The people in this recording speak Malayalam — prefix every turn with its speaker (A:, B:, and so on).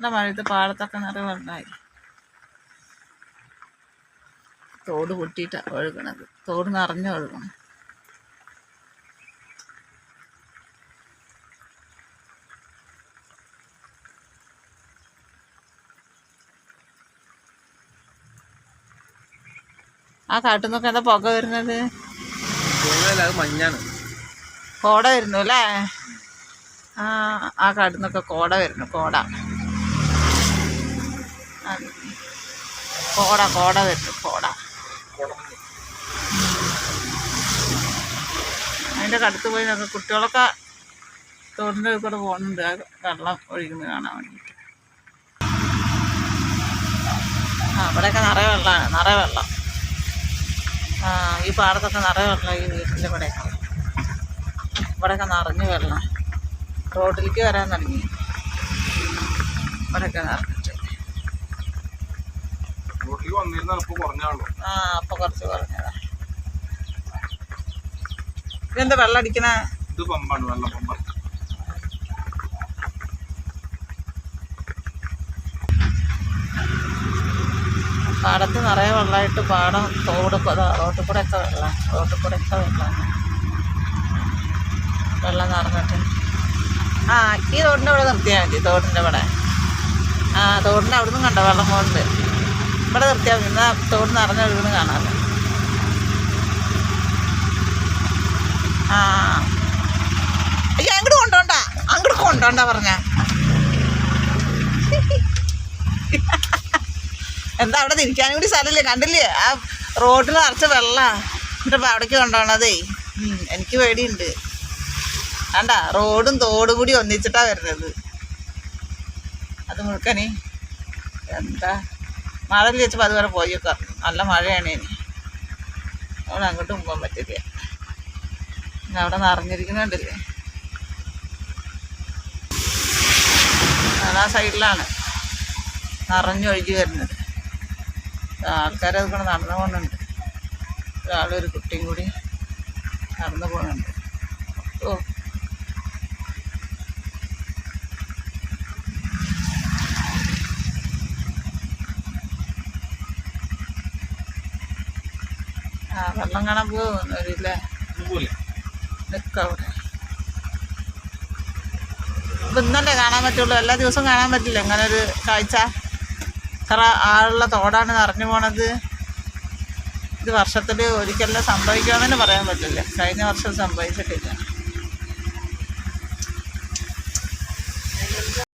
A: നല്ല മഴയത്ത് പാടത്തൊക്കെ നിറയെ വെള്ളമായി തോട് പൊട്ടിയിട്ടാണ് ഒഴുകണത്. തോട് നിറഞ്ഞ ഒഴുകണം. ആ കാട്ടിൽ നിന്നൊക്കെ എന്താ പുക വരുന്നത്?
B: മഞ്ഞാണ്.
A: കോട വരുന്നു അല്ലേ? ആ ആ കാട്ടിൽ നിന്നൊക്കെ കോട വരുന്നു കോട. കോട കോട വരുന്നു കോട. അതിന്റെ കടുത്ത് പോയി നോക്കാം കുട്ടികളൊക്കെ തോടിന്റെ കൂടെ പോകുന്നുണ്ട്. ആ വെള്ളം ഒഴുകുന്നത് കാണാൻ വേണ്ടിയിട്ട്. ആ അവിടെയൊക്കെ നിറയെ വെള്ളമാണ് നിറയെ വെള്ളം. ആ ഈ പാടത്തൊക്കെ നിറയെ വെള്ളം ഈ വീട്ടിന്റെ ഇവിടെയൊക്കെ. ഇവിടെയൊക്കെ നിറഞ്ഞു വെള്ളം. റോഡിലേക്ക് വരാൻ തുടങ്ങി. ഇവിടെയൊക്കെ നിറഞ്ഞിട്ട് ആ അപ്പോൾ കുറച്ച് കുറഞ്ഞതാ. ഇതെന്താ വെള്ളം അടിക്കണ?
B: ഇത് പമ്പാണ് വെള്ളം പമ്പ.
A: പാടത്ത് നിറയെ വെള്ളമായിട്ട് പാടം തോട് റോട്ടിൽ കൂടെ ഒക്കെ വെള്ളം റോട്ടിൽ കൂടെ ഒക്കെ വെള്ളം. വെള്ളം നിറഞ്ഞിട്ട്. ആ ഈ തോടിന്റെ അവിടെ നിർത്തിയാൽ മതി തോടിന്റെ അവിടെ. ആ തോടിന്റെ അവിടെ നിന്നും കണ്ടോ വെള്ളം പോകുന്നുണ്ട് ഇവിടെ നിർത്തിയാൽ എന്നാൽ തോട് നിറഞ്ഞ ഒഴുകുന്നു കാണാമല്ലോ ആ. അയ്യോ അങ്ങോട്ട് കൊണ്ടോണ്ട. അങ്ങോട്ട് കൊണ്ടോണ്ട പറഞ്ഞ. എന്താ അവിടെ തിരിക്കാനും കൂടി സ്ഥലമില്ലേ? കണ്ടില്ലേ? ആ റോഡിൽ നിറച്ച വെള്ളമാണ് എന്നിട്ട് അവിടേക്ക് കൊണ്ടുപോകണതേ ഉം, എനിക്ക് പേടിയുണ്ട്. വേണ്ട റോഡും തോടും കൂടി ഒന്നിച്ചിട്ടാണ് വരുന്നത്. അത് മുഴുക്കനെ എന്താ? മഴ വെച്ചപ്പോൾ അതുവരെ പോയൊക്കെ. നല്ല മഴയാണ് ഇനി. അവിടെ അങ്ങോട്ടും പോകാൻ പറ്റില്ല പിന്നെ അവിടെ നിറഞ്ഞിരിക്കുന്നുണ്ടല്ലേ. ആ സൈഡിലാണ് നിറഞ്ഞൊഴുകി വരുന്നത്. ആൾക്കാർ അതുകൊണ്ട് നടന്നു പോകുന്നുണ്ട്. ഒരാളൊരു കുട്ടിയും കൂടി നടന്നു പോകുന്നുണ്ട്. ഓ ആ വെള്ളം കാണാൻ നിൽക്കാം അവിടെ ഇന്നല്ലേ കാണാൻ പറ്റുള്ളൂ. എല്ലാ ദിവസവും കാണാൻ പറ്റില്ല. ഇങ്ങനെ ഒരു കാഴ്ച. ഇത്ര ആളുള്ള തോടാണ് നിറഞ്ഞു പോണത്. ഇത് വർഷത്തിൽ ഒരിക്കലും സംഭവിക്കാമെന്ന് പറയാൻ പറ്റില്ല. കഴിഞ്ഞ വർഷം സംഭവിച്ചിട്ടില്ല.